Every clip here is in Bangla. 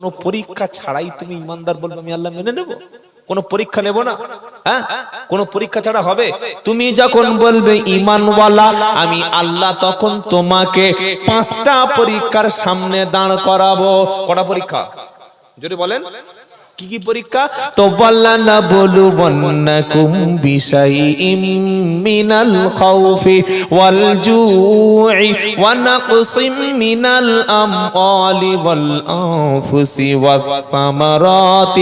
কোনো পরীক্ষা ছাড়াই তুমি ইমানদার বলবে, আমি আল্লাহ মেনে নেব? কোনো পরীক্ষা নেব না? হ্যাঁ? কোনো পরীক্ষা ছাড়া হবে? তুমি যখন বলবে, ইমানওয়ালা, আমি আল্লাহ তখন তোমাকে পাঁচটা পরীক্ষার সামনে দাঁড় করাবো। কটা পরীক্ষা? যদি বলেন। কি কি পরীক্ষা? তো বললা না বলু বন্নাকুম বিশাইইম মিনাল খাউফি ওয়াল জুই ওয়া নাকসিম মিনাল আমওয়ালি ওয়াল আনফুসি ওয়াত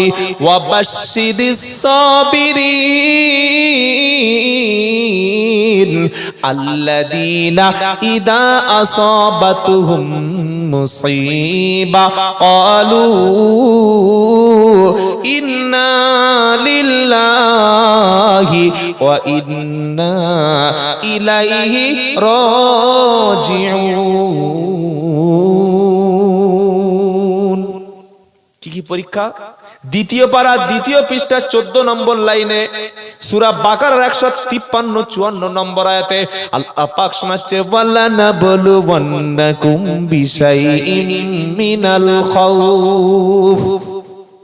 ওয়া বাশশিরিস সাবিরিন। আল্লাদিনা ইদা আসাবাতুহুম মুসিবা ক্বালু ইন্না লিল্লাহি ওয়া ইন্না ইলাইহি রাজিউন। পরীক্ষা, দ্বিতীয় পারা, দ্বিতীয় পৃষ্ঠা, চোদ্দ নম্বর লাইনে, সুরা বাকার একশো তিপ্পান্ন, চুয়ান্ন নম্বর আয়াতে, আল্লাহ শোনাচ্ছে ওয়ালানা বলু মিনাল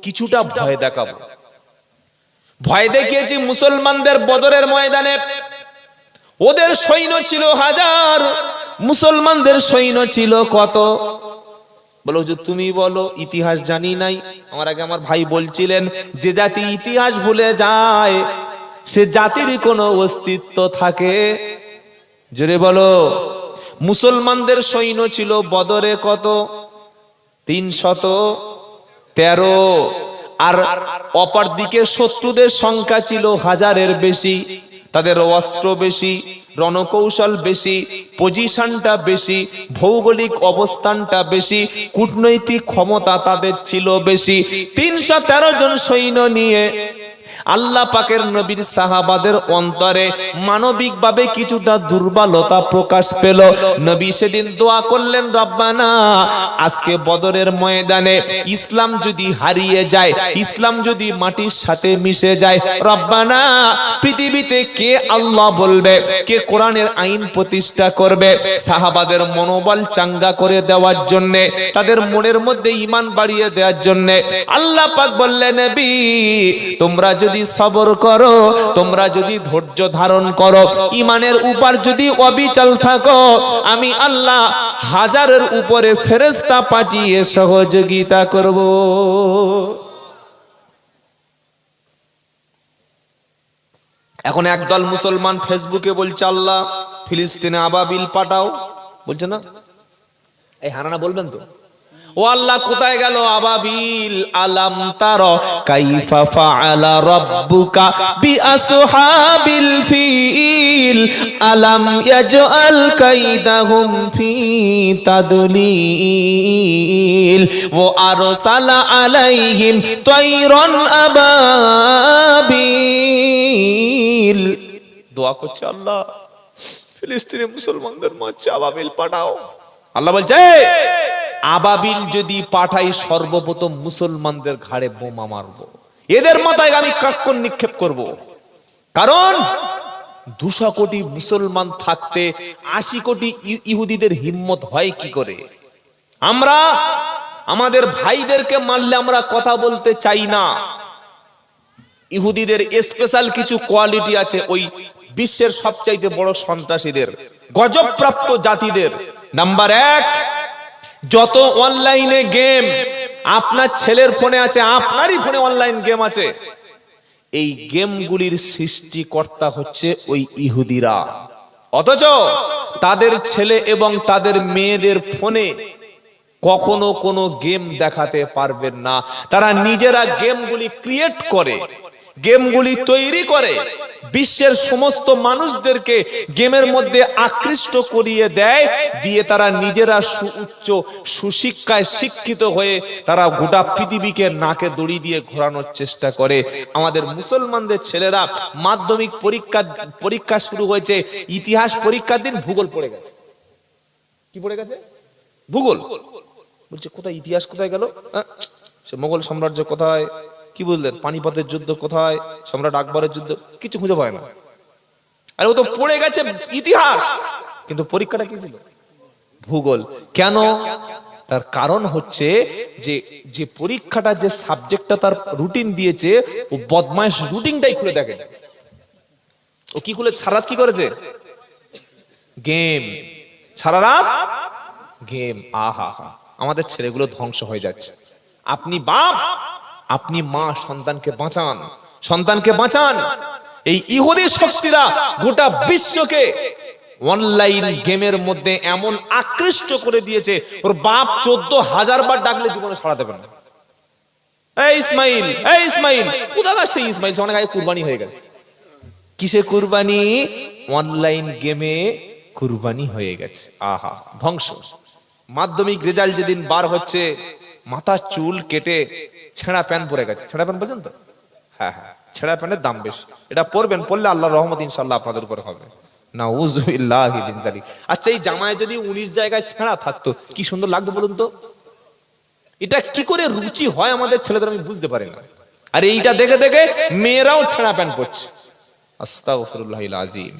কিছুটা ভয় দেখাবো। ভয় দেখিয়েছি মুসলমানদের বদরের ময়দানে। ওদের সৈন্য ছিল হাজার, মুসলমানদের সৈন্য ছিল কত? বলো যে তুমি বলো, ইতিহাস জানি নাই। আমার আগে আমার ভাই বলছিলেন, যে জাতি ইতিহাস ভুলে যায়, সে জাতিরই কোনো অস্তিত্ব থাকে। জোরে বলো, মুসলমানদের সৈন্য ছিল বদরে কত? তিন শত, তেরো। আর অপর দিকে শত্রুদের সংখ্যা ছিল হাজারের বেশি, তাদের অস্ত্র বেশি, রণকৌশল বেশি পজিশনটা বেশি, ভৌগোলিক অবস্থানটা বেশি, কূটনৈতিক ক্ষমতা তাদের ছিল বেশি। তিনশো তেরো জন সৈন্য নিয়ে আল্লাহ পাকের নবীর সাহাবাদের অন্তরে মানবিকভাবে কিছুটা দুর্বলতা প্রকাশ পেল। নবী সেদিন দোয়া করলেন, রব্বানা, আজকে বদরের ময়দানে ইসলাম যদি হারিয়ে যায়, ইসলাম যদি মাটির সাথে মিশে যায়, রব্বানা, পৃথিবীতে কে আল্লাহ বলবে? কে কোরআনের আইন প্রতিষ্ঠা করবে? সাহাবাদের মনোবল চাঙ্গা করে দেওয়ার জন্য, তাদের মনের মধ্যে ইমান বাড়িয়ে দেওয়ার জন্য আল্লাহ পাক বললেন, নবী, তোমরা যদি সবর করো, তোমরা যদি ধৈর্য ধারণ করো, ইমানের উপর যদি অবিচল থাকো, আমি আল্লাহ হাজারের উপরে ফেরেস্তা পাঠিয়ে সহযোগিতা করব। এখন একদল মুসলমান ফেসবুকে বলছে, আল্লাহ ফিলিস্তিনে আবাবিল পাঠাও। বলছে না? এই হারানা বলবেন তো? ও আল্লাহ কোথায় গেল? আবাবিল আলাম তার কাইফা ফাআলা রাব্বুকা বিআসহাবিল ফিল। আলাম ইয়াজআল কাইদাহুম ফি তাদলিল। ওয়া আরসালা আলাইহিম তায়রান আবাবিল। দোয়া করছে আল্লাহ, ফিলিস্তিনি মুসলমানদের মাঝে আবাবিল পাঠাও। আল্লাহ বলছে আবাবিল যদি পাঠাই সর্বপ্রথম মুসলমানদের ঘাড়ে বোমা মারব। এদের মাথায় আমি কাক্কন নিক্ষেপ করব। কারণ দুশো কোটি মুসলমান থাকতে আশি কোটি ইহুদিদের হিম্মত হয় কি করে? আমরা আমাদের ভাইদেরকে মারলে আমরা কথা বলতে চাই না। ইহুদিদের স্পেশাল কিছু কোয়ালিটি আছে ওই বিশ্বের সবচাইতে বড় সন্ত্রাসীদের, গজবপ্রাপ্ত জাতিদের। নাম্বার এক যত অনলাইনে গেম আপনার ছেলের ফোনে আছে, আপনারই ফোনে অনলাইন গেম আছে। এই গেমগুলির সৃষ্টিকর্তা হচ্ছে ওই ইহুদিরা। অথচ তাদের ছেলে এবং তাদের মেয়েদের ফোনে কখনো কোনো গেম দেখাতে পারবেন না। তারা নিজেরা গেমগুলি ক্রিয়েট করে। গেমগুলি তৈরি করে। বিশ্বের সমস্ত মানুষদেরকে গেমের মধ্যে আকৃষ্ট করিয়ে দেয়, দিয়ে তারা নিজেরা সুউচ্চ সুশিক্ষায় শিক্ষিত হয়ে তারা গোটা পৃথিবীকে নাকে দড়ি দিয়ে ঘোরানোর চেষ্টা করে। আমাদের মুসলমানদের ছেলেরা মাধ্যমিক পরীক্ষা পরীক্ষা শুরু হয়েছে, ইতিহাস পরীক্ষার দিন ভূগোল পড়ে গেছে। কি পড়ে গেছে? ভূগোল। বলছে, কোথায় ইতিহাস কোথায় গেল? সে মোগল সাম্রাজ্য কোথায়? কি বুঝলেন পানিপথের যুদ্ধ কোথায়? সম্রাট আকবরের যুদ্ধ? কিছু খুঁজে পায় না। আর ও তো পড়ে গেছে ইতিহাস। কিন্তু পরীক্ষাটা কি ছিল? ভূগোল। কেন? তার কারণ হচ্ছে যে যে পরীক্ষাটা, যে সাবজেক্টটা তার রুটিন দিয়েছে, ও বদমাইশ রুটিনটাই খুলে দেখে। ও কি খুলে সারা কি করেছে? গেম। সারা রাত গেম। আহা। আমাদের ছেলেগুলো ধ্বংস হয়ে যাচ্ছে। আপনি বাপ আপনি মা সন্তানকে বাঁচান সন্তানকে বাঁচান। এই ইহুদি শক্তিরা গোটা বিশ্বকে অনলাইন গেমের মধ্যে এমন আকৃষ্ট করে দিয়েছে, ওর বাপ চোদ্দ হাজার বার ডাকলে জীবনে সারা দেবে না। এই ইসমাইল এই ইসমাইল, কোথাকার সেই ইসমাইল? অনেক আগে কুরবানি হয়ে গেছে। কিসে কুরবানি? অনলাইন গেমে কুরবানি হয়ে গেছে। আহা, ধ্বংস। মাধ্যমিক রেজাল্ট যেদিন বার হচ্ছে মাথা চুল কেটে ছেঁড়া প্যান্ট পরে গেছে। ছেঁড়া প্যান্ট পর্যন্ত হ্যাঁ হ্যাঁ। ছেঁড়া প্যান্টের দাম বেশ। এটা পরবেন পড়লে আল্লাহ রহমত ইনশাল্লাহ আপনাদের উপরে হবে। না আচ্ছা এই জামায় যদি উনিশ জায়গায় ছেঁড়া থাকতো, কি সুন্দর লাগতো বলুন তো? এটা কি করে রুচি হয় আমাদের ছেলেদের আমি বুঝতে পারি না। আর এইটা দেখে দেখে মেয়েরাও ছেঁড়া প্যান্ট পরছে। আস্তাগফিরুল্লাহিল আজিম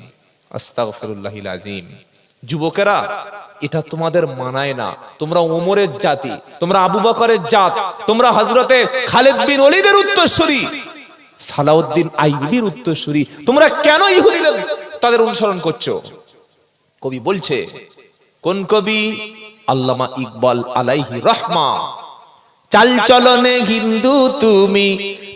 আস্তাগফিরুল্লাহিল আজিম যুবকেরা, এটা তোমাদের মানায় না। তোমরা ওমরের জাতি, তোমরা আবু বকরের জাত, তোমরা হযরতে খালিদ বিন ওলিদের উত্তরসূরি, সালাউদ্দিন আইবির উত্তরসূরি। তোমরা কেন ইহুদিদের তাদের অনুসরণ করছ? কবি বলছে, কোন কবি? আল্লামা ইকবাল আলাইহি রহমা চাল চলনে হিন্দু তুমি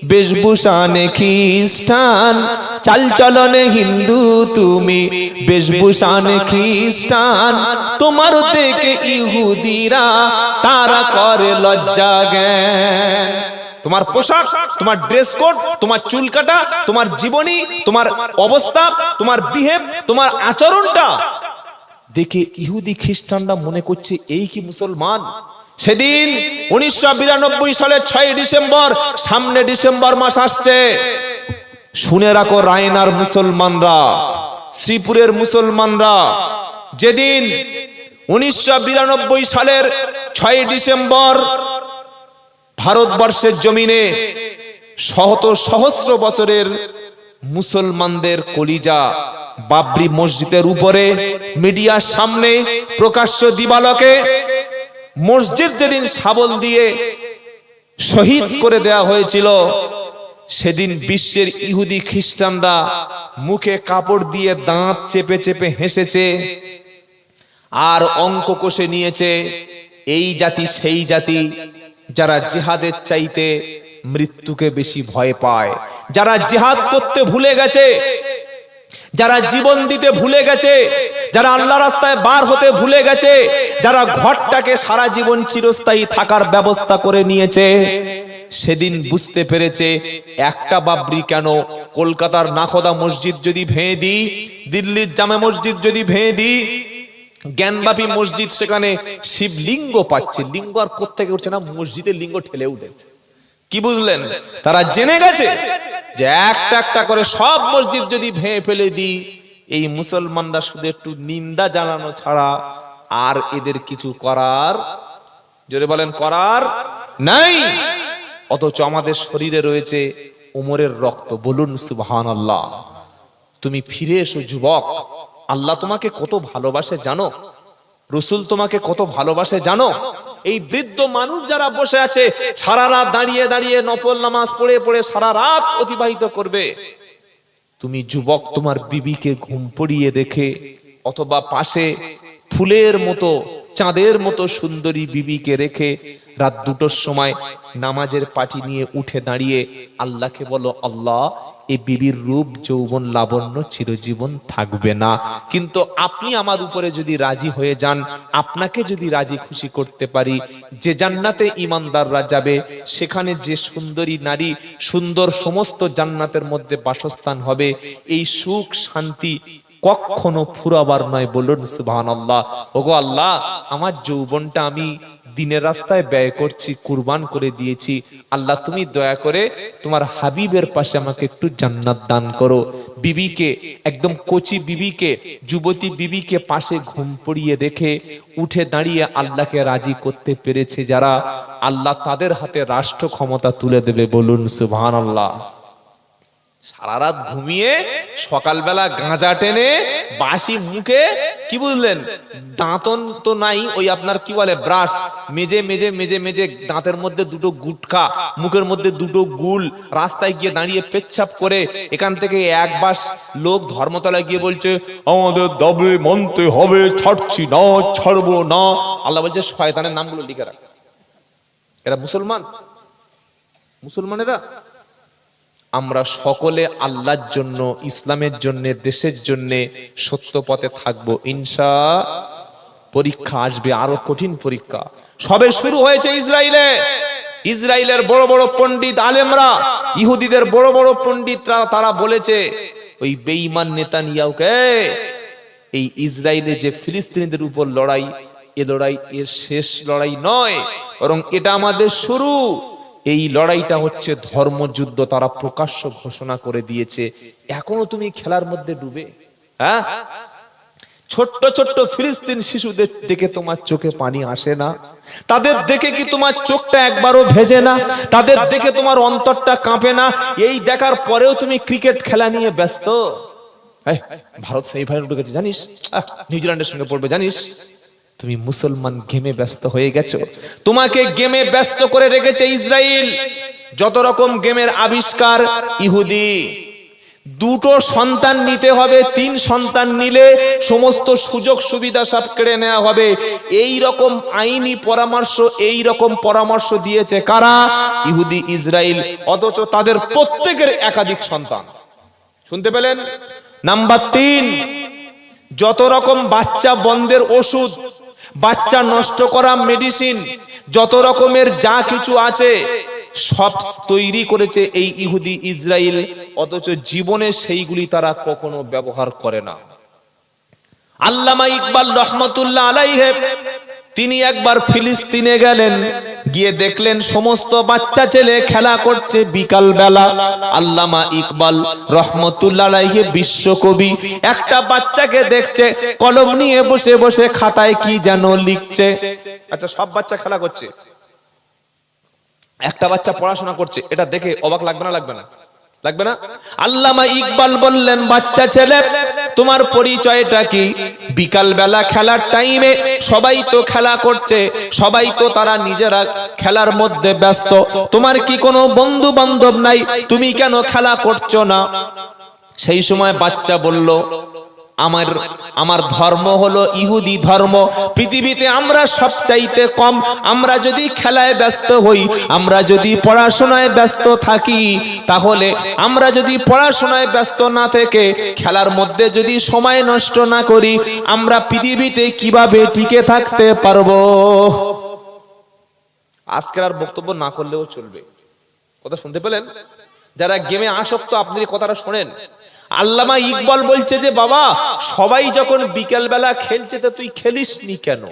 বেশভূষণে খ্রিস্টান। চাল চলনে হিন্দু তুমি বেশভূষণে খ্রিস্টান। তোমার দেখে ইহুদিরা, তারা করে লজ্জা জ্ঞান। তোমার পোশাক, তোমার ড্রেস কোড, তোমার চুল কাটা, তোমার জীবনী, তোমার অবস্থা, তোমার বিহেভ, তোমার আচরণটা। দেখে ইহুদি খ্রিস্টানরা মনে করছে, এই কি মুসলমান? সেদিন উনিশশো সালের ছয় ডিসেম্বর, সামনে ডিসেম্বর মাস আসছে। শুনে রাখো রায়নার মুসলমানরা, শ্রীপুরের মুসলমানরা, যেদিন উনিশশো বিরানব্বই সালের ছয় ডিসেম্বর ভারতবর্ষের জমিনে শত সহস্র বছরের মুসলমানদের কলিজা বাবরি মসজিদের উপরে, মিডিয়ার সামনে প্রকাশ্য দিবালকে মসজিদ যেদিন শাবল দিয়ে শহীদ করে দেয়া হয়েছিল, সেদিন বিশ্বের ইহুদি খ্রিস্টানরা মুখে কাপড় দিয়ে দাঁত চেপে চেপে হেসেছে, আর অঙ্ক কষে নিয়েছে, এই জাতি সেই জাতি যারা জিহাদের চাইতে মৃত্যুকে বেশি ভয় পায়, যারা জিহাদ করতে ভুলে গেছে যারা জীবন দিতে ভুলে গেছে, যারা আল্লাহ রাস্তায় বার হতে ভুলে গেছে, যারা ঘরটাকে সারা জীবন চিরস্থায়ী থাকার ব্যবস্থা করে নিয়েছে, সেদিন বুঝতে পেরেছে একটা বাবরি কেন? কলকাতার নাখোদা মসজিদ যদি ভেঙে দিই, দিল্লির জামে মসজিদ যদি ভেঙে দিই জ্ঞানবাপী মসজিদ সেখানে শিবলিঙ্গ পাচ্ছে। লিঙ্গ আর কোথেকে উঠছে না? মসজিদের লিঙ্গ ঠেলে উঠেছে। কি বুঝলেন? তারা জেনে গেছে যে একটা একটা করে সব মসজিদ যদি ভেঙে ফেলে দিই, এই মুসলমানরা শুধু একটু নিন্দা জানানো ছাড়া আর এদের কিছু করার, জোরে বলেন, করার নাই। অথচ আমাদের শরীরে রয়েছে উমরের রক্ত। বলুন সুবহান আল্লাহ তুমি ফিরে এসো, যুবক। আল্লাহ তোমাকে কত ভালোবাসে, জানো? রসুল তোমাকে কত ভালোবাসে, জানো? এই বৃদ্ধ মানুষ যারা বসে আছে, সারা রাত দাঁড়িয়ে দাঁড়িয়ে নফল নামাজ পড়ে পড়ে সারা রাত অতিবাহিত করবে। তুমি যুবক তোমার বিবিকে ঘুম পড়িয়ে রেখে, অথবা পাশে ফুলের মতো, চাঁদের মতো সুন্দরী বিবিকে রেখে রাত দুটোর সময় নামাজের পাটি নিয়ে উঠে দাঁড়িয়ে আল্লাহকে বলো, আল্লাহ এই বিবির রূপ যৌবন লাবণ্য চিরজীবন থাকবে না। কিন্তু আপনি আমার উপরে যদি রাজি হয়ে যান, আপনাকে যদি রাজি খুশি করতে পারি, যে জান্নাতে ইমানদাররা যাবে, সেখানে যে সুন্দরী নারী সুন্দর সমস্ত জান্নাতের মধ্যে বাসস্থান হবে, এই সুখ শান্তি কখনো ফুরাবার নয় বলুন সুবহান আল্লাহ ওগো আল্লাহ, আমার যৌবনটা আমি দিনের রাস্তায় ব্যয় করছি, কুরবান করে দিয়েছি। আল্লাহ, তুমি দয়া করে তোমার হাবিবের পাশে আমাকে একটু জান্নাত দান করো। বিবিকে, একদম কচি বিবিকে, যুবতী বিবিকে পাশে ঘুম পড়িয়ে রেখে উঠে দাঁড়িয়ে আল্লাহকে রাজি করতে পেরেছে যারা। আল্লাহ তাদের হাতে রাষ্ট্র ক্ষমতা তুলে দেবে, বলুন সুবহান আল্লাহ সারা রাত ঘুমিয়ে সকালবেলা গাঁজা টেনে বাসি মুখে কি বুঝলেন? দাঁতন তো নাই, ওই আপনার কি বলে, ব্রাশ। মেজে মেজে মেজে মেজে দাঁতের মধ্যে দুটো গুটখা, মুখের মধ্যে দুটো গুল। রাস্তায় গিয়ে দাঁড়িয়ে পেচ্ছাপ করে এখান থেকে এক বাস লোক ধর্মতলায় গিয়ে বলছে, আমাদের দাবি মানতে হবে, ছাড়ছি না, ছাড়বো না। আল্লাহ বলছে, শয়তানের নামগুলো লিখে রাখ। এরা মুসলমান? মুসলমানেরা? আমরা সকলে আল্লাহর জন্য, ইসলামের জন্য, দেশের জন্য সত্য পথে থাকব। ইনশা, পরীক্ষা আসবে, আরও কঠিন পরীক্ষা। সবে শুরু হয়েছে ইসরায়েলে ইসরায়েলের বড় বড় পণ্ডিত আলেমরা, ইহুদিদের বড় বড় পণ্ডিতরা, তারা বলেছে, ওই বেঈমান নেতা নিয়াউকে এই ইসরায়েলে যে ফিলিস্তিনিদের উপর লড়াই, এ লড়াই এর শেষ লড়াই নয়, বরং এটা আমাদের শুরু। এই লড়াইটা হচ্ছে ধর্মযুদ্ধ তারা প্রকাশ্য ঘোষণা করে দিয়েছে। এখনও তুমি খেলার মধ্যে ডুবে? হ্যাঁ? ছোট্ট ছোট্ট ফিলিস্তিন শিশুদের দেখে তোমার চোখে পানি আসে না? তাদের দেখে কি তোমার চোখটা একবারও ভেজে না? তাদের দেখে তোমার অন্তরটা কাঁপে না? এই দেখার পরেও তুমি ক্রিকেট খেলা নিয়ে ব্যস্ত? ভারত সেমিফাইনাল গেছে জানিস? নিউজিল্যান্ডের সঙ্গে পড়বে, জানিস? তুমি মুসলমান গেমে ব্যস্ত হয়ে গেছো। তোমাকে গেমে ব্যস্ত করে রেখেছে ইসরায়েল যত রকম গেমের আবিষ্কার, ইহুদি। দুটো সন্তান নিতে হবে, তিন সন্তান নিলে সমস্ত সুযোগ সুবিধা সব কেড়ে নেওয়া হবে। এই রকম আইনি পরামর্শ, এই রকম পরামর্শ দিয়েছে কারা? ইহুদি ইসরায়েল অথচ তাদের প্রত্যেকের একাধিক সন্তান। শুনতে পেলেন? নাম্বার তিন, যত রকম বাচ্চা বন্ধের ওষুধ বাচ্চা নষ্ট করা মেডিসিন যত রকমের যা কিছু আছে, সব তৈরি করেছে এই ইহুদি ইসরায়েল অথচ জীবনে সেইগুলি তারা কখনো ব্যবহার করে না। আল্লামা ইকবাল রহমতুল্লাহ আলাইহে তিনি একবার ফিলিস্তিনে গেলেন, গিয়ে দেখলেন সমস্ত বাচ্চা ছেলে খেলা করছে বিকাল বেলা আল্লামা ইকবাল রহমতুল্লাহ বিশ্বকবি একটা বাচ্চাকে দেখছে, কলম নিয়ে বসে বসে খাতায় কি যেন লিখছে। আচ্ছা সব বাচ্চা খেলা করছে। একটা বাচ্চা পড়াশোনা করছে, এটা দেখে অবাক লাগবে না লাগবে না? লাগবে না? আল্লামা ইকবাল বললেন, বাচ্চা ছেলে, তোমার পরিচয়টা কি? বিকাল বেলা খেলার টাইমে সবাই তো খেলা করছে, সবাই তো তারা নিজেরা খেলার মধ্যে ব্যস্ত। তোমার কি কোনো বন্ধু বান্ধব নাই? তুমি কেন খেলা করছ না? সেই সময় বাচ্চা বলল আমার আমার ধর্ম হলো ইহুদি ধর্ম। পৃথিবীতে আমরা সবচাইতে কম, আমরা যদি খেলায় ব্যস্ত হই, আমরা যদি পড়াশোনায় ব্যস্ত থাকি, তাহলে আমরা যদি পড়াশোনায় ব্যস্ত না থেকে, খেলার মধ্যে যদি সময় নষ্ট না করি, আমরা পৃথিবীতে কীভাবে টিকে থাকতে পারব? আজকের আর বক্তব্য না করলেও চলবে। কথা শুনতে পেলেন? যারা গেমে আসক্ত, আপনি কথাটা শোনেন আল্লামা ইকবাল বলছে যে, বাবা, সবাই যখন বিকেল বেলা খেলছে তো তুই খেলিস নি কেন?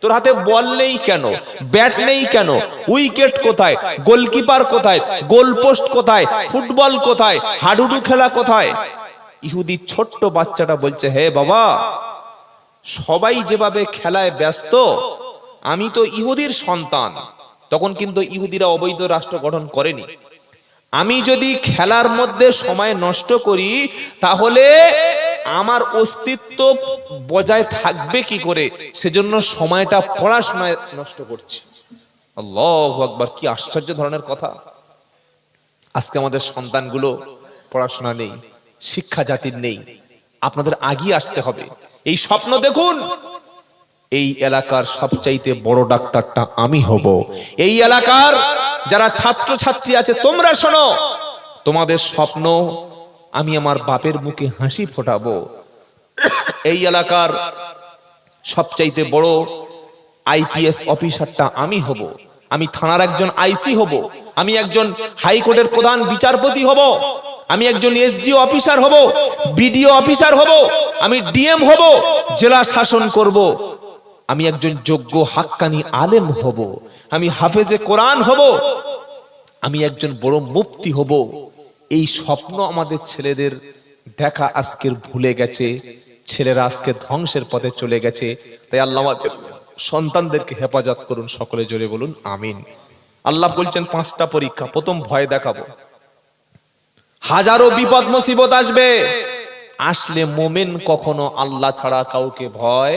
তোর হাতে বল নেই কেন? ব্যাট নেই কেন? উইকেট কোথায়? গোলকিপার কোথায়? গোলপোস্ট কোথায়? ফুটবল কোথায়? হাডুডু খেলা কোথায়? ইহুদি ছোট্ট বাচ্চাটা বলছে, হে বাবা, সবাই যেভাবে খেলায় ব্যস্ত, আমি তো ইহুদির সন্তান। তখন কিন্তু ইহুদিরা অবৈধ রাষ্ট্র গঠন করেনি। আমি যদি খেলার মধ্যে সময় নষ্ট করি, তাহলে আমার অস্তিত্ব বজায় থাকবে কি করে? সেজন্য সময়টা পড়াশোনায় নষ্ট করছি। আল্লাহ কি আশ্চর্য ধরনের কথা। আজকে আমাদের সন্তানগুলো পড়াশোনা নেই, শিক্ষা জাতির নেই, আপনাদের আগিয়ে আসতে হবে। এই স্বপ্ন দেখুন, এই এলাকার সবচাইতে বড় ডাক্তারটা আমি হব। এই এলাকার যারা ছাত্র ছাত্রী আছে, তোমরা শোনো। তোমাদের স্বপ্ন, আমি আমার বাপের মুখে হাসি ফোটাবো। এই এলাকার সবচাইতে বড় আইপিএস অফিসারটা আমি হব। আমি থানার একজন আইসি হব। আমি একজন হাইকোর্টের প্রধান বিচারপতি হব। আমি একজন এসডিও অফিসার হব, বিডিও অফিসার হব। আমি ডিএম হব, জেলা শাসন করব। আমি একজন যোগ্য হাক্কানি আলেম হব, আমি হাফেজে কোরআন হব, আমি একজন বড় মুফতি হব। এই স্বপ্ন আমাদের ছেলেদের দেখা আজকের ভুলে গেছে, ছেলেরা আজকে ধ্বংসের পথে চলে গেছে। তাই আল্লাহ সন্তানদেরকে হেফাজত করুন, সকলে জোরে বলুন, আমিন। আল্লাহ বলছেন, পাঁচটা পরীক্ষা, প্রথম ভয় দেখাবো। হাজারো বিপদ, মুসিবত আসবে। আসলে মোমেন কখনো আল্লাহ ছাড়া কাউকে ভয়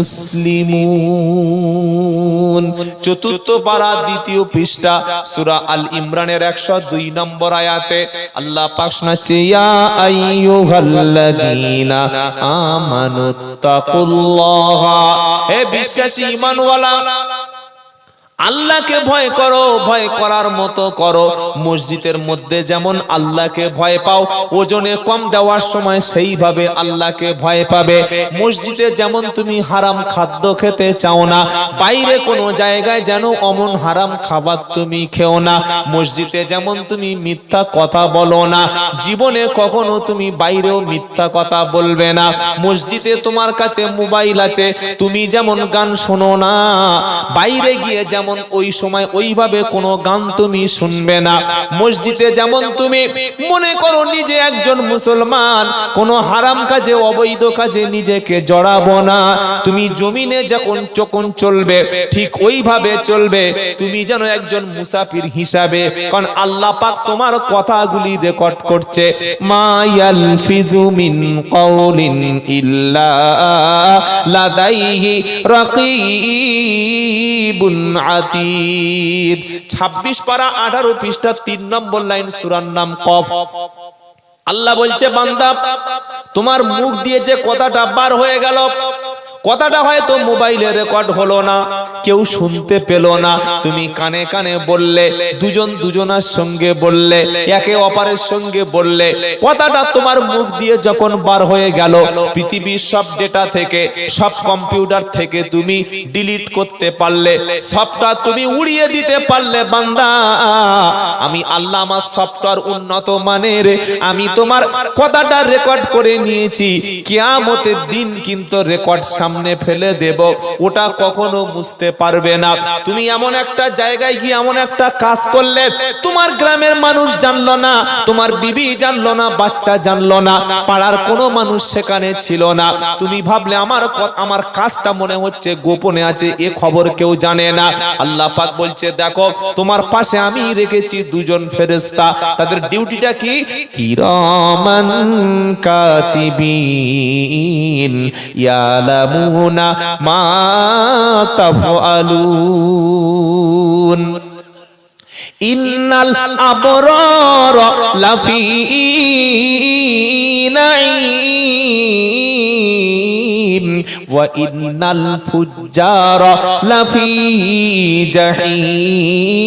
মুসলিমুন। চতুর্থ পারা দ্বিতীয় পৃষ্ঠা, সূরা আল ইমরানের 102 নম্বর আয়াতে আল্লাহ পাক শোনাচ্ছে, ইয়া আইয়ুহাল্লাযীনা আমানুত্তাকুল্লাহ হে বিশ্বাসী ঈমানওয়ালা আল্লাহকে ভয় করো, ভয় করার মতো করো। মসজিদের মধ্যে যেমন আল্লাহকে ভয় পাও, ওজনে কম দেওয়ার সময় সেইভাবে আল্লাহকে ভয় পাবে। মসজিদে যেমন তুমি হারাম খাদ্য খেতে চাও না, বাইরে কোনো জায়গায় যেন অমন হারাম খাবার তুমি খেও না। মসজিদে যেমন তুমি মিথ্যা কথা বলো না, জীবনে কখনো তুমি বাইরেও মিথ্যা কথা বলবে না। মসজিদে তোমার কাছে মোবাইল আছে, তুমি যেমন গান শোনো না, বাইরে গিয়ে যেমন ওই সময় ওইভাবে কোনো গান তুমি শুনবে না। মসজিদে যেমন তুমি, মনে করো নিজে একজন মুসলমান, কোনো হারাম কাজে, অবৈধ কাজে নিজেকে জড়াবো না। তুমি জমিনে যখন যখন চলবে, ঠিক ওইভাবে চলবে। তুমি যেন একজন মুসাফির হিসাবে, কারণ আল্লাহ পাক তোমার কথাগুলি রেকর্ড করছে। মায়াল ফিজু মিন কওলিন ইল্লা লাদাইহি রাকিবুন আতীদ 26 পারা 18 পৃষ্ঠা তিন নম্বর লাইন সুরার নাম কফ। আল্লাহ বলছে, বান্দা, তোমার মুখ দিয়ে যে কথাটা বার হয়ে গেল কথাটা হয়তো মোবাইলে রেকর্ড হলো না, কেউ শুনতে পেল না। তুমি কানে কানে বললে, দুজন দুজনার সঙ্গে বললে, একে অপরের সঙ্গে বললে। কথাটা তোমার মুখ দিয়ে যখন বার হয়ে গেল, পৃথিবীর সব ডেটা থেকে, সব কম্পিউটার থেকে তুমি ডিলিট করতে পারলে, সবটা তুমি উড়িয়ে দিতে পারলে, বান্দা। আমি আল্লাহ আমার সফটওয়্যার উন্নত মানের। আমি তোমার কথাটা রেকর্ড করে নিয়েছি। কিয়ামতের দিন কিন্তু রেকর্ড সামনে ফেলে দেব। ওটা কখনো বুঝতে পারবে না। তুমি এমন একটা জায়গায় গিয়ে এমন একটা কাজ করলে, তোমার গ্রামের মানুষ জানলো না, তোমার বিবি জানলো না, বাচ্চা জানলো না, পাড়ার কোনো মানুষ সেখানে ছিল না। তুমি ভাবলে, আমার আমার কাজটা মনে হচ্ছে গোপনে আছে, এ খবর কেউ জানে না। আল্লাহ পাক বলছে, দেখো, তোমার পাশে আমি রেখেছি দুজন ফেরেশতা। তাদের ডিউটিটা কি? কিরামান কাতিবিন ইয়ালামুনা মা তাফআলুন ইন্নাল আবরার লাফি নাঈম ওয়া ইন্নাল ফুজ্জার লাফি জাহিম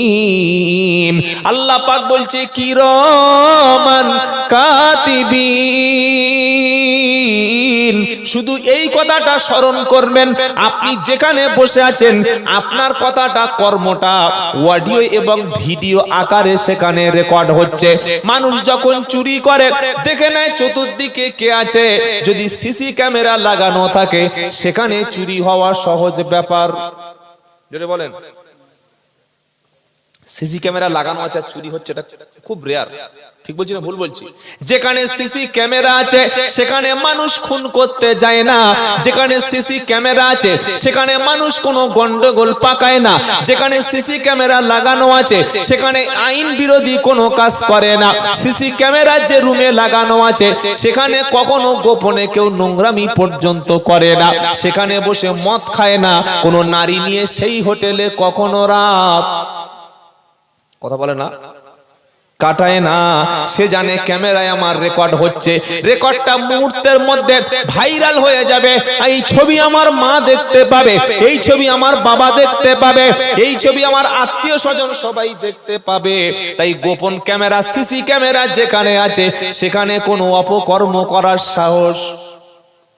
আল্লাহ পাক বলছে, কিরমান কাতিবিন? শুধু এই কথাটা স্মরণ করবেন, আপনি যেখানে বসে আছেন, আপনার কথাটা কর্মটা অডিও এবং ভিডিও আকারে সেখানে রেকর্ড হচ্ছে। মানুষ যখন চুরি করে, দেখে নেয় চতুর্দিকে কে আছে। যদি সিসি ক্যামেরা লাগানো থাকে, সেখানে চুরি হওয়া সহজ ব্যাপার। যেটা বলেন। সিসি ক্যামেরা লাগানো আছে আর চুরি হচ্ছে, এটা খুব রেয়ার ঠিক বলছি না? ভুল বলছি? যেখানে সিসি ক্যামেরা আছে, সেখানে মানুষ খুন করতে যায় না। যেখানে সিসি ক্যামেরা আছে, সেখানে মানুষ কোনো গন্ডগোল পাকায় না। যেখানে সিসি ক্যামেরা লাগানো আছে, সেখানে আইন বিরোধী কোনো কাজ করে না। সিসি ক্যামেরা যে রুমে লাগানো আছে, সেখানে কখনো গোপনে কেউ নোংরামি পর্যন্ত করে না। সেখানে বসে মদ খায় না। কোনো নারী নিয়ে সেই হোটেলে কখনো রাত কথা বলে না? কাটায় না। সে জানে ক্যামেরায় আমার রেকর্ড হচ্ছে। রেকর্ডটা মুহূর্তের মধ্যে ভাইরাল হয়ে যাবে। এই ছবি আমার মা দেখতে পাবে। এই ছবি আমার বাবা দেখতে পাবে। এই ছবি আমার আত্মীয় স্বজন সবাই দেখতে পাবে। তাই গোপন ক্যামেরা, সিসি ক্যামেরা যেখানে আছে, সেখানে কোনো অপকর্ম করার সাহস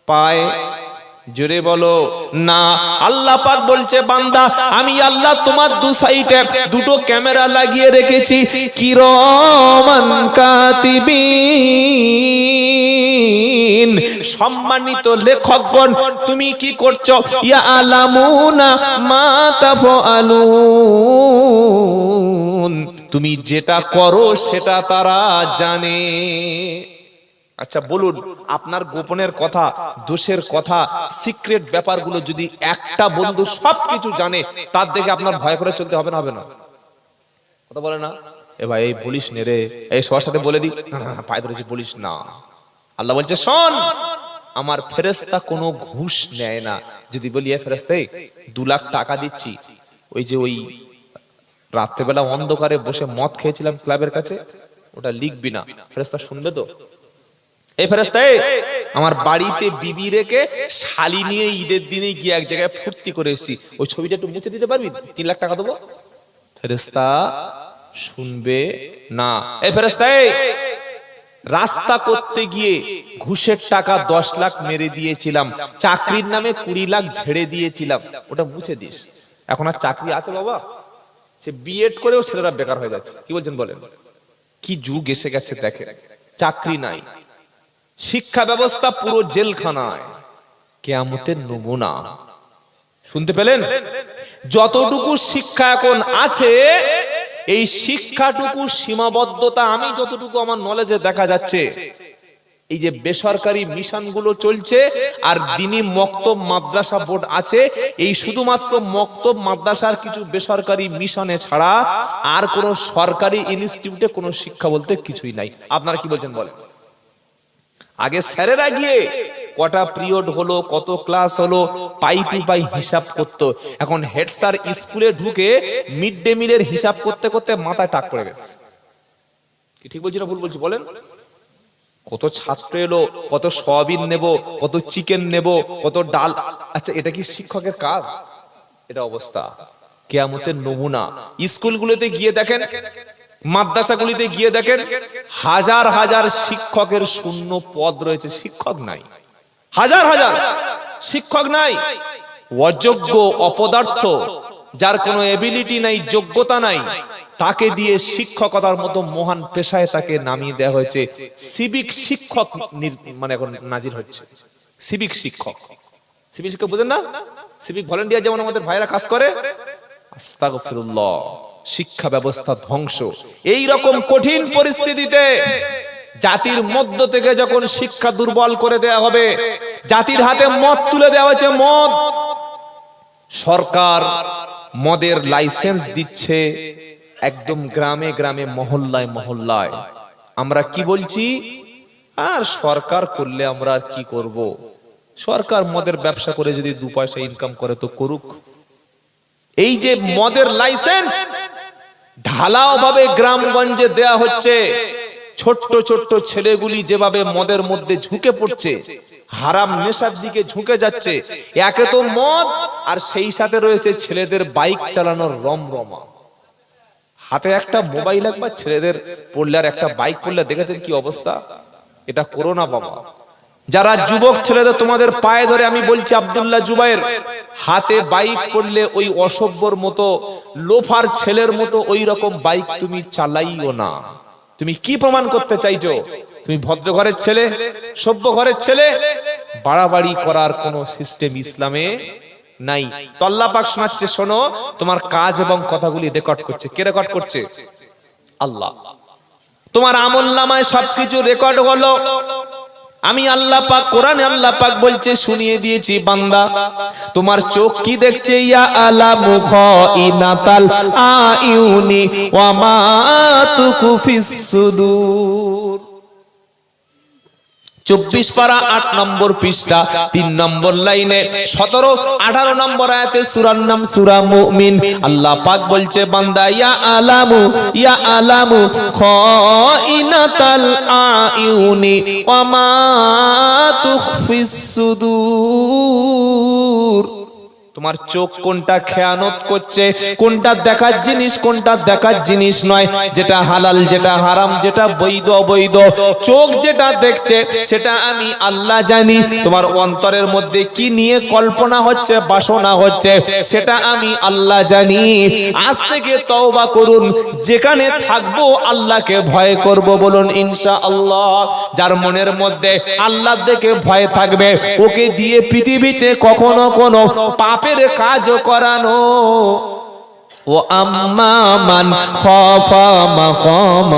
পায় জোরে বলো, না, আল্লাহ পাক বলছে, বান্দা, আমি আল্লাহ তোমার দু সাইডে দুটো ক্যামেরা লাগিয়ে রেখেছি, কিরমান কাতিবিন। সম্মানিত লেখকগণ, তুমি কি করছ? ইয়া আলামুনা মা তাফআলুন। তুমি যেটা করো, সেটা তারা জানে। আচ্ছা বলুন, আপনার গোপনের কথা, দোষের কথা সিক্রেট ব্যাপারগুলো যদি একটা বন্ধু সবকিছু জানে, তার দেখে আপনার ভয় করে চলতে হবে না হবে না। কথা বলে না? এ ভাই, এই বলিস নে রে। এই সবার সাথে বলে দি। পায়ে ধরেছি, বলিস না। আল্লাহ বলছে, শোন, আমার ফেরেস্তা কোনো ঘুষ নেয় না। যদি বলি, এ ফেরেস্তা দু লাখ টাকা দিচ্ছি। ওই যে ওই রাত্রেবেলা অন্ধকারে বসে মদ খেয়েছিলাম ক্লাবের কাছে, ওটা লিখবি না। ফেরেস্তা শুনবে তো? এই ফেরেস্তা এই, আমার বাড়িতে বিবি রেখে শালি নিয়ে ঈদের দিনে গিয়ে এক জায়গায় ফুর্তি করে এসেছি। ওই ছবিটা একটু মুছে দিতে পারবি? তিন লাখ টাকা দেবো। ফেরেস্তা শুনবে না। এই ফেরেস্তা এই, রাস্তা করতে গিয়ে ঘুষের টাকা দশ লাখ মেরে দিয়েছিলাম। চাকরির নামে কুড়ি লাখ ঝেড়ে দিয়েছিলাম। ওটা মুছে দিস। এখন আর চাকরি আছে বাবা। সে বিএড করেও ছেলেরা বেকার হয়ে যাচ্ছে। কি বলছেন বলেন? কি যুগ এসে গেছে দেখে। চাকরি নাই। শিক্ষা ব্যবস্থা পুরো জেলখানায়। কেয়ামতের নমুনা। শুনতে পেলেন? যতটুকু শিক্ষা এখন আছে, এই শিক্ষাটুকু সীমাবদ্ধতা আমি যতটুকু আমার নলেজে দেখা যাচ্ছে, এই যে বেসরকারি মিশনগুলো চলছে আর দিনী মক্তব মাদ্রাসা বোর্ড আছে, এই শুধুমাত্র মক্তব মাদ্রাসার কিছু বেসরকারি মিশনে ছাড়া আর কোনো সরকারি ইনস্টিটিউটে কোনো শিক্ষা বলতে কিছুই নাই। আপনারা কি বলছেন বলেন? আগে স্যারেরা গিয়ে কটা পিরিয়ড হলো, কত ক্লাস হলো, পাই টু পাই হিসাব করতো। এখন হেড স্যার স্কুলে ঢুকে মিড ডে মিলের হিসাব করতে করতে মাথায় টাক পড়ে গেছে। কি ঠিক বলছি না ভুল বলছি বলেন? কত ছাত্র এলো, কত সয়াবিন নেব, কত চিকেন নেব, কত ডাল। আচ্ছা এটা কি শিক্ষকের কাজ? এটা অবস্থা। কেয়ামতের নমুনা। স্কুলগুলোতে গিয়ে দেখেন মাদ্রাসাগুলিতে গিয়ে দেখেন হাজার হাজার শিক্ষকের শূন্য পদ রয়েছে। শিক্ষক নাই। হাজার হাজার শিক্ষক নাই। অযোগ্য, অপদার্থ, যার কোনো এবিলিটি নাই, যোগ্যতা নাই, তাকে দিয়ে শিক্ষকতার মতো মহান পেশায় তাকে নামিয়ে দেওয়া হয়েছে। সিভিক শিক্ষক মানে এখন নাজির হচ্ছে। সিভিক শিক্ষক। সিভিক শিক্ষক বুঝেন না? সিভিক ভলেন্টিয়ার যেমন আমাদের ভাইরা কাজ করে, আস্তাগফিরুল্লাহ। শিক্ষা ব্যবস্থা ধ্বংস। এই রকম কঠিন পরিস্থিতিতে জাতির মধ্য থেকে যখন শিক্ষা দুর্বল করে দেয়া হবে, জাতির হাতে মদ তুলে দেওয়া হয়েছে, মদ। সরকার মদের লাইসেন্স দিচ্ছে একদম গ্রামে গ্রামে, মহল্লায় মহল্লায়। আমরা কি বলছি? আর সরকার করলে আমরা কি করব? সরকার মদের ব্যবসা করে যদি দু পয়সা ইনকাম করে তো করুক। এই যে মদের লাইসেন্স, ঢালাও ভাবে গ্রামগঞ্জে দেয়া হচ্ছে। ছোট্ট ছোট্ট ছেলেগুলি যেভাবে মদের মধ্যে ঝুঁকে পড়ছে, হারাম নেশার দিকে ঝুঁকে যাচ্ছে, একে তো মদ, আর সেই সাথে রয়েছে ছেলেদের বাইক চালানোর রমরমা। হাতে একটা মোবাইল একবার, ছেলেদের পড়লে আর একটা বাইক পড়লে দেখেছেন কি অবস্থা? এটা করো না বাবা। যারা যুবক ছেলেদের তোমাদের পায়ে ধরে, আমি বলছি আব্দুল্লাহ জুবাইর, হাতে বাইক করলে ওই অসভ্যর মতো, লোফার ছেলের মতো ওই রকম বাইক তুমি চালাইও না। তুমি কি প্রমাণ করতে চাইছো? তুমি ভদ্র ঘরের ছেলে, সভ্য ঘরের ছেলে? বাড়াবাড়ি করার কোন সিস্টেম ইসলামে নাই। তল্লা পাক শোনাচ্ছে, শোনো, তোমার কাজ এবং কথাগুলি রেকর্ড করছে। কে রেকর্ড করছে? আল্লাহ। তোমার আমল নামায় সবকিছু রেকর্ড হলো। আমি আল্লাহ পাক, কোরআনে আল্লাহ পাক বলছে, শুনিয়ে দিয়েছি, বান্দা, তোমার চোখ কি দেখছে? ইয়া আলা মুখ মুখাইনাতাল আইউনি ওয়া মা তুকুফিস সুদূর। চব্বিশ পারা আট নম্বর পৃষ্ঠা, তিন নম্বর লাইনে, সতেরো, আঠারো নম্বর আয়াতে সুরার নাম সুরা মুমিন। আল্লাহ পাক বলছে, বান্দা, ইয়া আলামু ইয়া আলামু খাইনাতাল আইউনি, ওয়া মা তুখফিস তোমার চোখ কোনটা খেয়ানত করছে, কোনটা দেখার জিনিস, কোনটা দেখার জিনিস নয়। যেটা হালাল, যেটা হারাম, যেটা বৈধ, অবৈধ। চোখ যেটা দেখছে, সেটা আমি আল্লাহ জানি। তোমার অন্তরের মধ্যে কি নিয়ে কল্পনা হচ্ছে, বাসনা হচ্ছে, সেটা আমি আল্লাহ জানি। আজ থেকে তওবা করুন। যেখানে থাকব, আল্লাহকে ভয় করব বলুন ইনশা আল্লাহ যার মনের মধ্যে আল্লাহ দেখে ভয় থাকবে, ওকে দিয়ে পৃথিবীতে কখনো কোনো পাপের কাজ করানো। ও আম্মান খাফা মাকাম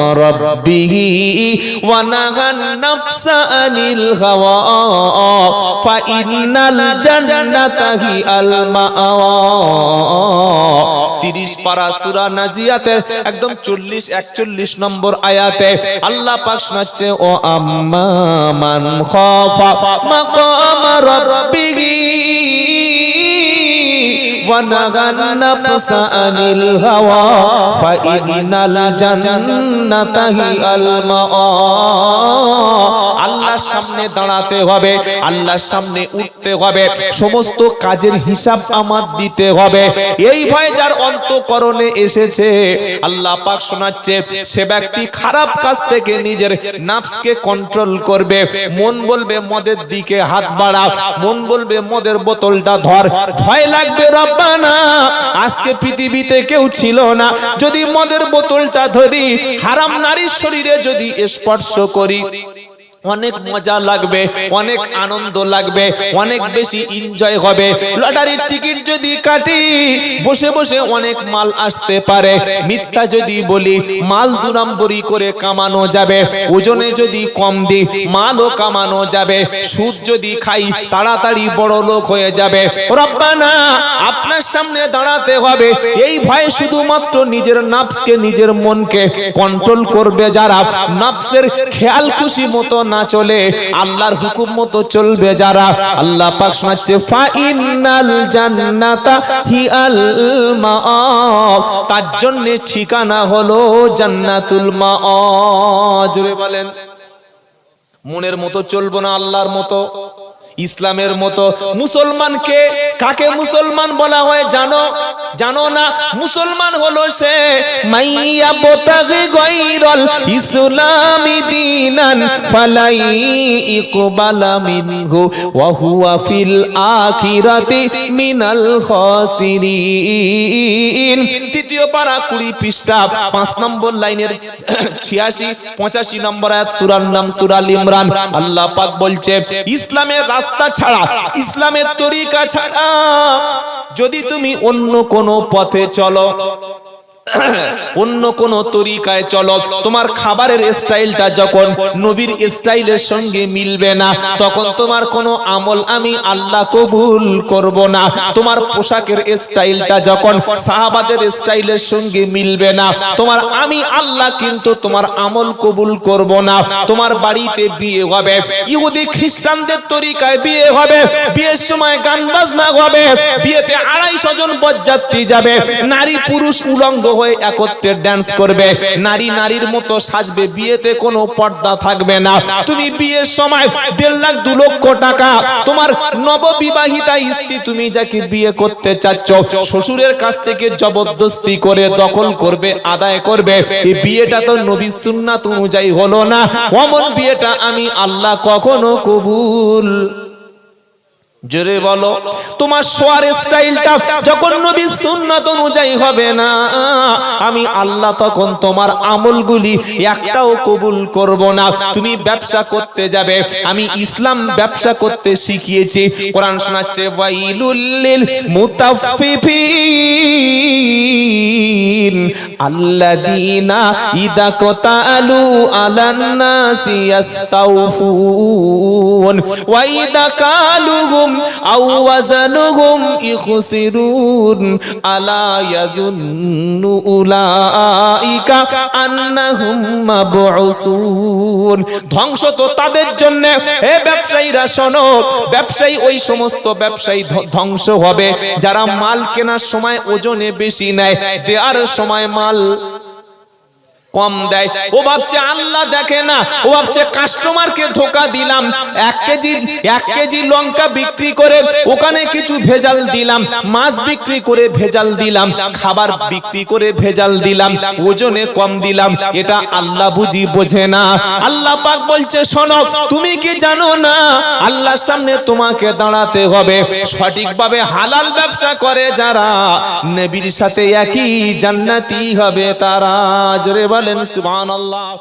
পারা নাজিয়াতে, একদম 40 41 নম্বর আয়াতে আল্লাহ পাক শোনাচ্ছে, ও আম্মান খাফা মাকাম রাব্বিহি। ونهى النفس عن الهوى فإن الجنة هي المأوى আল্লাহর সামনে দাঁড়াতে হবে আল্লাহর সামনে উঠতে হবে সমস্ত কাজের হিসাব আমার দিতে হবে এই ভয় যার অন্তকরণে এসেছে আল্লাহ পাক শোনাচ্ছে সে ব্যক্তি খারাপ কাজ থেকে নিজের নাফসকে কন্ট্রোল করবে মন বলবে মদের দিকে হাত বাড়া মন বলবে মদের বোতলটা ধর ভয় লাগবে রব্বানা আজকে পৃথিবীতে কেউ ছিল না। যদি মদের বোতলটা ধরি, হারাম নারীর শরীরে যদি স্পর্শ করি। অনেক মজা লাগবে, অনেক আনন্দ লাগবে, অনেক বেশি এনজয় হবে। লটারির টিকিট যদি কাটি, বসে বসে অনেক মাল আসতে পারে। মিথ্যা যদি বলি, মাল দুরাম্বরি করে কামানো যাবে। ওজনে যদি কম দি মালও কামানো যাবে। সুদ যদি খাই, তাড়াতাড়ি বড় লোক হয়ে যাবে। রব্বানা, আপনার সামনে দাঁড়াতে হবে। এই ভয়ে শুধুমাত্র নিজের নাফসকে, নিজের মনকে কন্ট্রোল করবে যারা। নাফসের খেয়াল খুশি মতো না চলে, আল্লাহর হুকুম মতো চলবে যারা। আল্লাহ পাক শোনাচ্ছে, ফাইনাল জান্নাতা হিয়াল মাআব। তার জন্য ঠিকানা হলো জান্নাতুল মাআব। জোরে বলেন। মনের মতো চলবো না আল্লাহর মতো, ইসলামের মতো। মুসলমানকে কাকে মুসলমান বলা হয় জানো? জানো না? মুসলমান হলো সে মাইয়া বোতাগে গৈরল ইসলামি দিনান ফালাই ইকবালা মিনহু ওয়া হুয়া ফিল আখিরাতি মিনাল খাসিরিন। তৃতীয় পারা কুড়ি পৃষ্ঠা, পাঁচ নম্বর লাইনের ছিয়াশি, পঁচাশি নম্বর আয়াত, সুরার নাম সূরা সুরাল ইমরান। আল্লাহ পাক বলছে, ইসলামের রাস্তা ছাড়া, ইসলামের তরিকা ছাড়া যদি তুমি অন্য কোনো পথে চলো অন্য কোন তরিকায় চলো। তোমার খাবারের স্টাইলটা যখন নবীর স্টাইলের সঙ্গে মিলবে না, তখন তোমার কোনো আমল আমি আল্লাহ কবুল করব না। তোমার পোশাকের স্টাইলটা যখন সাহাবাদের স্টাইলের সঙ্গে মিলবে না, তোমার আমি আল্লাহ কিন্তু তোমার আমল কবুল করব না। তোমার বাড়িতে বিয়ে হবে, ইহুদি খ্রিস্টানদের তরিকায় বিয়ে হবে, বিয়ের সময় গান বাজনা হবে, বিয়েতে আড়াইশো জন বরযাত্রী যাবে, নারী পুরুষ উলঙ্গ হয়ে একত্রে ড্যান্স করবে। নারী নারীর মতো সাজবে। বিয়েতে কোনো পর্দা থাকবে না। তুমি বিয়ের সময় দেড় লাখ দু লক্ষ টাকা তোমার নববিবাহিতা স্ত্রী তুমি যাকে বিয়ে করতে চাচ্ছ, শ্বশুরের কাছ থেকে জবরদস্তি করে দখল করবে, আদায় করবে। এই বিয়েটা তো নবী সুন্নাত অনুযায়ী হলো না। অমন বিয়েটা আমি আল্লাহ কখনো কবুল জোরে বলো, তোমার শোয়ার স্টাইলটা যখন নবী সুন্নাত অনুযায়ী হবে না, আমি আল্লাহ তখন তোমার আমলগুলি একটাও কবুল করব না। তুমি ব্যবসা করতে যাবে, আমি ইসলাম ব্যবসা করতে শিখিয়েছি। কোরআন শোনাচ্ছে, ওয়াইলুল লিল মুতাফফিফিন আল্লাযীনা ইদা কাতালু আলান নাসি ইয়াস্তাউফুন ওয়া ইদা কালুহুম আও ইখসিরুন, আলা ইয়াজুন্নু উলাইকা আন্নাহুম মাবউসুন। ধ্বংস তো তাদের জন্য। হে ব্যবসায়ীরা, শোনো, ব্যবসায়ী ওই সমস্ত ব্যবসায়ী ধ্বংস হবে। যারা মাল কেনার সময় ওজনে বেশি নেয়, দেওয়ার সময় মাল কম দেয়। ও ভাবছে, আল্লাহ দেখে না। ও ভাবছে কাস্টমারকে ধোকা দিলাম। এক কেজি এক কেজি লঙ্কা বিক্রি করে ওখানে কিছু ভেজাল দিলাম। মাছ বিক্রি করে ভেজাল দিলাম। খাবার বিক্রি করে ভেজাল দিলাম। ওজনে কম দিলাম। এটা আল্লাহ বুঝি বোঝে না। আল্লাহ পাক বলছে, শোনো, তুমি কি জানো না? আল্লাহর সামনে তোমাকে দাঁড়াতে হবে। সঠিকভাবে হালাল ব্যবসা করে যারা। নবীর সাথে একই জান্নাতি হবে তারা। জোরে বলেন সুবহানাল্লাহ।